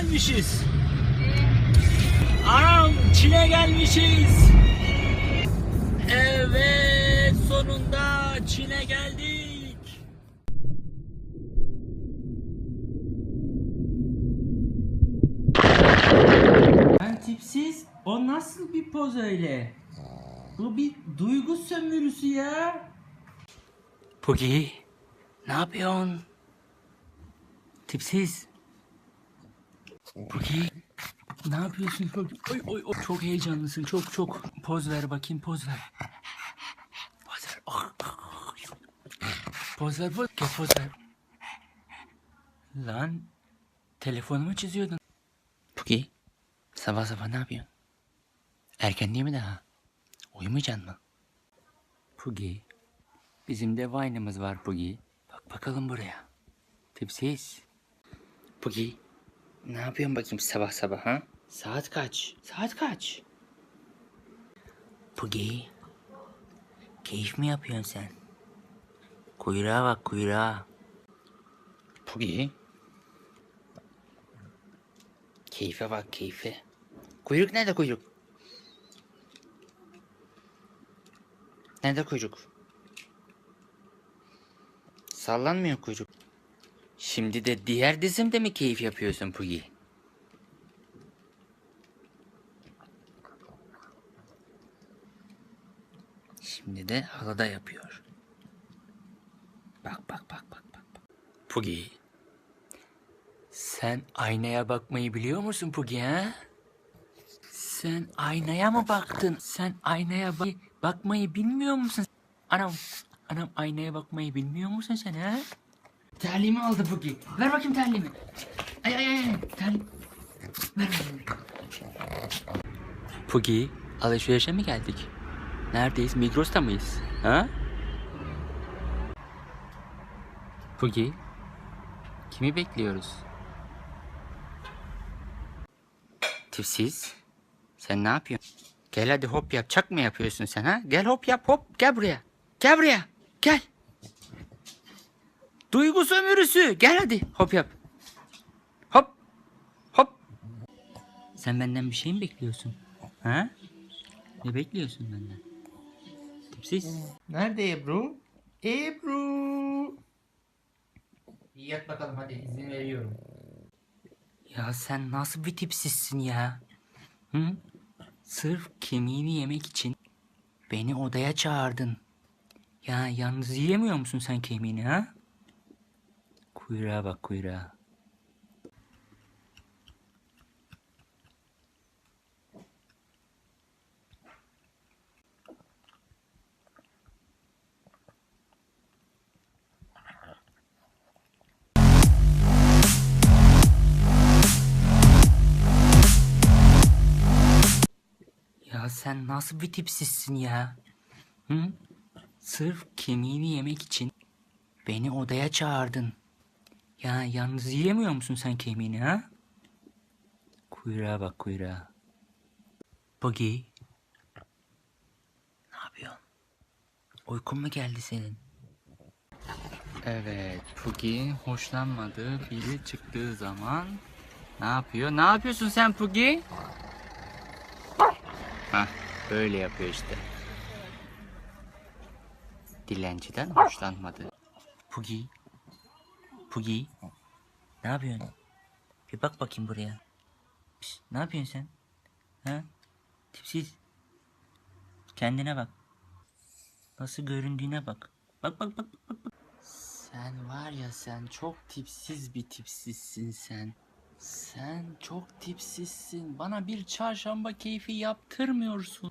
gelmişiz. Anam Çin'e gelmişiz. Evet sonunda Çin'e geldik. Ben tipsiz. O nasıl bir poz öyle? Bu bir duygu sömürüsü ya. Pugi, ne yapıyorsun? Tipsiz. Pugi, ne yapıyorsun? Oy oy oy. Çok heyecanlısın. Çok çok. Poz ver bakayım poz ver. Poz ver. Ah. Poz ver poz. Gel poz ver. Lan telefonumu çiziyordun. Pugi, sabah sabah ne yapıyorsun? Erken değil mi daha? Uyumayacaksın mı? Pugi, bizim de Vine'ımız var Pugi. Bak bakalım buraya. Tipsiz. Pugi, ne yapıyorsun bakayım sabah sabah ha? Saat kaç? Saat kaç? Pugi, keyif mi yapıyorsun sen? Kuyruğa bak kuyruğa. Pugi. Keyfe bak keyfe. Kuyruk nerede kuyruk? Nerede kuyruk? Sallanmıyor kuyruk. Şimdi de diğer dizimde mi keyif yapıyorsun Pugi? Şimdi de halada yapıyor. Bak bak bak bak. bak. Pugi. Sen aynaya bakmayı biliyor musun Pugi ha? Sen aynaya mı baktın? Sen aynaya bak bakmayı bilmiyor musun? Anam, anam aynaya bakmayı bilmiyor musun sen ha? Terliğimi aldı Pugi. Ver bakayım terliğimi. Ay ay ay. Terlik. Ver bakayım. Pugi, alışverişe mi geldik? Neredeyiz? Migros'ta mıyız? Ha? Pugi, kimi bekliyoruz? Tipsiz. Sen ne yapıyorsun? Gel hadi hop yap. Çak mı yapıyorsun sen ha? Gel hop yap hop. Gel buraya. Gel buraya. Gel. Duygu sömürüsü. Gel hadi hop yap. Hop. Hop. Sen benden bir şey mi bekliyorsun? Ha? Ne bekliyorsun benden? Tipsiz. Nerede Ebru? Ebru. İyi yat bakalım hadi izin veriyorum. Ya sen nasıl bir tipsizsin ya? Hı? Sırf kemiğini yemek için beni odaya çağırdın. Ya yalnız yiyemiyor musun sen kemiğini ha? Kuyruğa bak kuyruğa. Ya sen nasıl bir tipsizsin ya? Hı? Sırf kemiğini yemek için beni odaya çağırdın. Ya yalnız yiyemiyor musun sen kemiğini ha? Kuyruğa bak kuyruğa. Buggy. Ne yapıyorsun? Uykun mu geldi senin? Evet, Pugi hoşlanmadığı biri çıktığı zaman ne yapıyor? Ne yapıyorsun sen Pugi? Hah, böyle yapıyor işte. Dilenciden hoşlanmadı. Pugi. Pugi. Ne yapıyorsun? Bir bak bakayım buraya. Pişt, ne yapıyorsun sen? Ha? Tipsiz. Kendine bak. Nasıl göründüğüne bak. Bak bak bak bak bak. Sen var ya sen çok tipsiz bir tipsizsin sen. Sen çok tipsizsin. Bana bir çarşamba keyfi yaptırmıyorsun.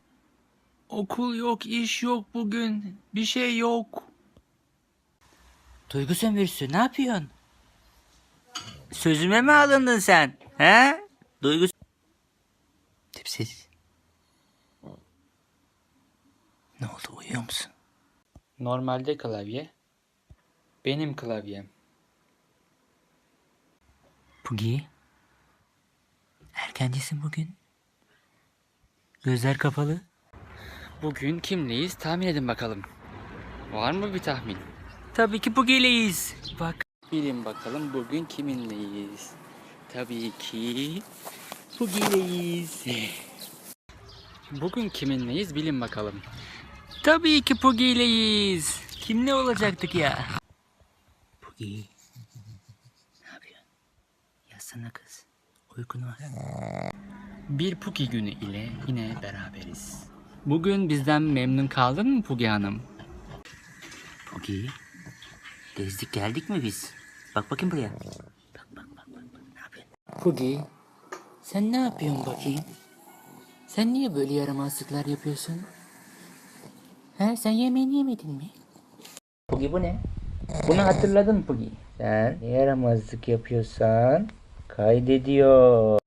Okul yok, iş yok bugün. Bir şey yok. Duygu sömürüsü ne yapıyorsun? Sözüme mi alındın sen? He? Duygu... Tipsiz. Ne oldu uyuyor musun? Normalde klavye. Benim klavyem. Pugi. Erkencisin bugün. Gözler kapalı. Bugün kimleyiz tahmin edin bakalım. Var mı bir tahmin? Tabii ki Pugi'leyiz. Bak. Bilin bakalım bugün kiminleyiz. Tabii ki Pugi'leyiz. Bugün kiminleyiz bilin bakalım. Tabii ki Pugi'leyiz. Kimle olacaktık ya? Pugi. Ne yapıyorsun? Yatsana kız. Uykun var. Bir Pugi günü ile yine beraberiz. Bugün bizden memnun kaldın mı Pugi Hanım? Pugi. Gezdik geldik mi biz? Bak bakayım buraya. Bak bak bak bak. Ne yapıyorsun? Pugi. Sen ne yapıyorsun bakayım? Sen niye böyle yaramazlıklar yapıyorsun? He sen yemeğini yemedin mi? Pugi bu ne? Bunu hatırladın Pugi. Sen ne yaramazlık yapıyorsan kaydediyor.